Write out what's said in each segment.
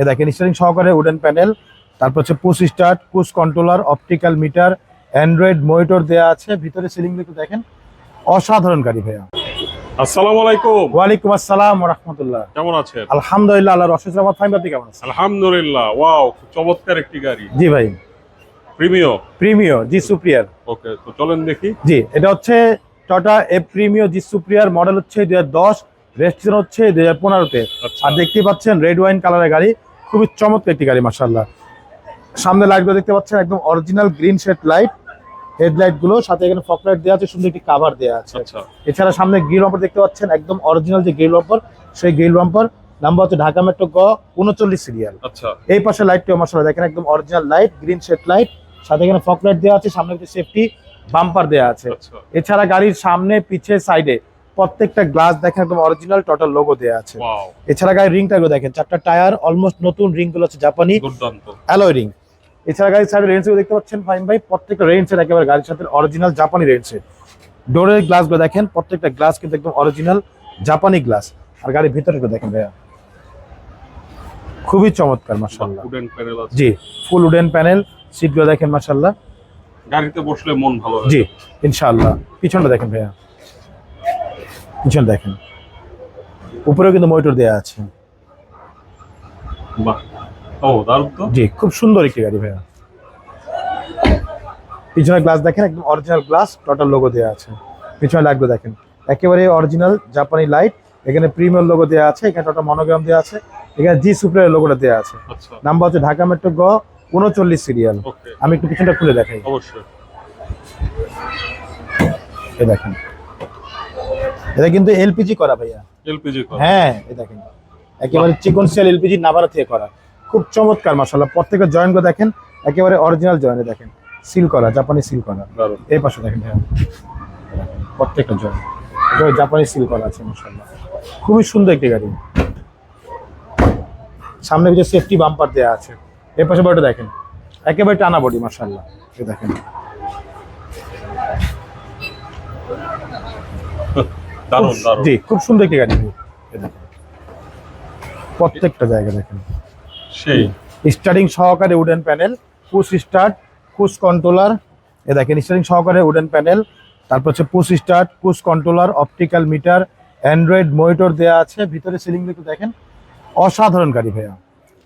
এ দেখেন স্টারিং সহকারে wooden panel তারপর হচ্ছে push start push controller optical meter android monitor দেওয়া আছে। ভিতরে সিলিং একটু দেখেন। অসাধারণ গাড়ি ভাইয়া। আসসালামু আলাইকুম। ওয়ালাইকুম আসসালাম রহমতুল্লাহ। কেমন আছেন? আলহামদুলিল্লাহ আল্লাহ রশেদ রহমত। ফাইম আপনি কেমন আছেন? আলহামদুলিল্লাহ ওয়াও চমৎকার একটি গাড়ি। জি ভাই। প্রিমিও? Premio G সুপ্রিয়ার। ওকে তো চলেন দেখি। জি এটা হচ্ছে টটা এ প্রিমিও জি সুপ্রিয়ার মডেল হচ্ছে রেজিস্ট্রেশন হচ্ছে দুই হাজার পনেরোতে। আচ্ছা। আর দেখতেই পাচ্ছেন রেড ওয়াইন কালারের গাড়ি। খুবই চমৎকার একটি গাড়ি মার্শাল্লাহ সামনে লাইটগুলো দেখতে পাচ্ছেন একদম অরিজিনাল গ্রিন শেড লাইট হেডলাইটগুলো সাথে এখানে ফক লাইট দেওয়া আছে সুন্দর একটি কাভার দেওয়া আছে। আচ্ছা। এছাড়া সামনে গ্রিল বাম্পার দেখতে পাচ্ছেন একদম অরিজিনাল যে গ্রিল বাম্পার সেই গ্রিল বাম্পার নাম্বার হচ্ছে ঢাকা মেট্রো গ উনচল্লিশ সিরিয়াল আচ্ছা। এই পাশে লাইটটিও মশলা দেখেন একদম original light green shade light সাথে এখানে ফক লাইট দেওয়া আছে সামনে সেফটি বাম্পার দেওয়া আছে। আচ্ছা। এছাড়া গাড়ির সামনে পিছে সাইডে প্রত্যেকটা গ্লাস দেখেন একদম অরিজিনাল টোটাল লোগো দেওয়া আছে। এছাড়া গাড়ির রিংটা দেখেন চারটা টায়ার অলমোস্ট নতুন রিংগুলো হচ্ছে জাপানি। অ্যালয় রিং এছাড়া গাড়ির সাইডে রেঞ্জ দেখতে পাচ্ছেন ফাইন ভাই। প্রত্যেকটা রেঞ্জ সেট একেবারে গাড়ির সাথে অরিজিনাল জাপানি রেঞ্জ সেট ডোরের গ্লাসগুলো দেখেন প্রত্যেকটা গ্লাস কিন্তু একদম অরিজিনাল জাপানি গ্লাস আর গাড়ির ভিতরে দেখেন ভাইয়া। খুবই চমৎকার মার্শাল্লাহ উডেন প্যানেল আছে। জি ফুল উডেন প্যানেল সিটগুলো দেখেন মার্শাল্লাহ গাড়িতে বসলে মন ভালো হয়। জি ইনশাআল্লাহ। পিছনটা দেখেন ভাইয়া। পিছন দেখেন। উপরেও কিন্তু মনিটর দেওয়া আছে। জি খুব সুন্দর একটি গাড়ি ভাইয়া। পিছনের গ্লাস দেখেন একদম অরিজিনাল গ্লাস টোটাল লোগো দেওয়া আছে। পিছনে লাইটগুলো দেখেন একেবারে অরিজিনাল জাপানি লাইট এখানে প্রিমিয়ার লোগো দেওয়া আছে এখানে টোটাল মনোগ্রাম দেওয়া আছে এখানে জি সুপ্রিয়ার লোগোটা দেওয়া আছে। আচ্ছা। নাম্বার হচ্ছে ঢাকা মেট্রো গ উনচল্লিশ সিরিয়াল আমি একটু পিছনটা খুলে দেখাই। অবশ্যই। দেখেন। এটা কিন্তু এলপিজি করা ভাইয়া। এলপিজি করা। হ্যাঁ এটা দেখেন। একেবারে চিকন সেল এলপিজি নাভারা থেকে করা। খুব চমৎকার মশলা প্রত্যেকটা জয়েন্টগুলো দেখেন একেবারে অরিজিনাল জয়েন্ট দেখেন। সিল করা জাপানি সিল করা। এই পাশে দেখেন হ্যাঁ প্রত্যেকটা জয়েন্ট জাপানি সিল করা আছে মশলা খুবই সুন্দর একটি গাড়ি। সামনে কিছু সেফটি বাম্পার দেওয়া আছে। এই পাশে বডিটা দেখেন। একেবারে টানা বডি মার্শাল্লাহ এই দেখেন। জি খুব সুন্দর একটি গাড়ি। প্রত্যেকটা জায়গা দেখেন। সেই। স্টার্টিং সহকারে wooden panel push start push controller. এ দেখেন স্টার্টিং সহকারে উডেন প্যানেল। তারপর হচ্ছে push start push controller optical meter android monitor দেওয়া আছে। ভিতরে সিলিং একটু দেখেন। অসাধারণ গাড়ি ভাইয়া।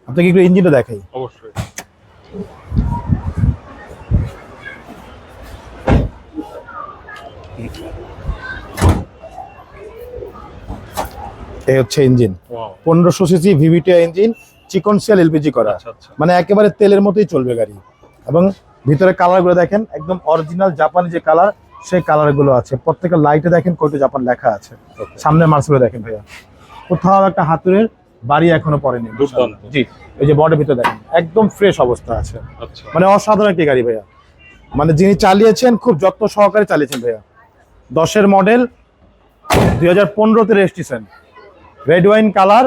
আপনাকে একটু ইঞ্জিনটা দেখাই। অবশ্যই। এই হচ্ছে ইঞ্জিন। পনেরোশো সিসি ভিভিটিআই ইঞ্জিন চিকন সেল এলপিজি করা। আচ্ছা আচ্ছা। মানে একেবারে তেলের মতোই চলবে গাড়ি। এবং ভিতরে কালারগুলো দেখেন একদম অরিজিনাল জাপানি যে কালার সেই কালারগুলো আছে। প্রত্যেকটা লাইটে দেখেন কোটো জাপান লেখা আছে. সামনে মার্সগুলো দেখেন ভাইয়া। কোথাও একটা হাতুড়ের বাড়ি এখনও পড়েনি। জি এই যে বডির ভিতরে দেখেন একদম ফ্রেশ অবস্থা আছে। আচ্ছা। মানে অসাধারণ একটি গাড়ি ভাইয়া। মানে যিনি চালিয়েছেন খুব যত্ন সহকারে চালিয়েছেন ভাইয়া। দশের মডেল দুই হাজার পনেরোতে registration red wine colour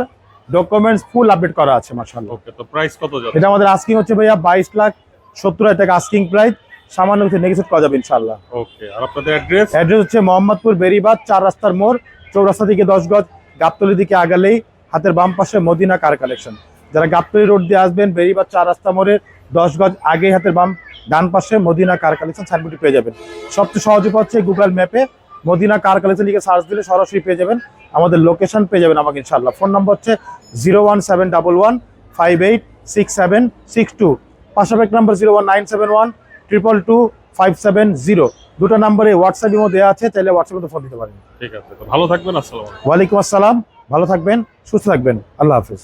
documents full update করা আছে মার্শাল্লাহ ওকে তো প্রাইস কত যাচ্ছে এটা আমাদের আস্কিং হচ্ছে ভাইয়া বাইশ লাখ সত্তর হাজার টাকা আস্কিং প্রাইস সামান্য কিছু নেগেসিভ করা যাবে ইনশাল্লাহ ওকে আর আপনাদের অ্যাড্রেস অ্যাড্রেস হচ্ছে মোহাম্মদপুর বেরিবাদ চার রাস্তার মোড় চৌরাস্তা থেকে দশ গজ গাবতলি দিকে আগালেই হাতের বাম পাশে মদিনা কার কালেকশন যারা গাবতলি রোড দিয়ে আসবেন বেরিবাদ চার রাস্তা মোড়ের দশ গজ আগে হাতের বাম ডান পাশে মদিনা কার কালেকশন সাইনবোর্ডটি পেয়ে যাবেন। সবচেয়ে সহজ উপায় হচ্ছে গুগল ম্যাপে মদিনা কার কালেকশন লিখে সার্চ দিলে সরাসরি পেয়ে যাবেন। আমাদের লোকেশন পেয়ে যাবেন আমাকে ইনশাল্লাহ ফোন নম্বর হচ্ছে zero one seven double one five eight six seven six two পাশাপাশি number zero one nine seven one triple two five seven zero দুটো নাম্বারে হোয়াটসঅ্যাপ ইমো দেওয়া আছে তাহলে হোয়াটসঅ্যাপে ফোন দিতে পারেন। ঠিক আছে ভালো থাকবেন আসসালামু ওয়ালাইকুম আসসালাম ভালো থাকবেন সুস্থ থাকবেন। আল্লাহ হাফিজ।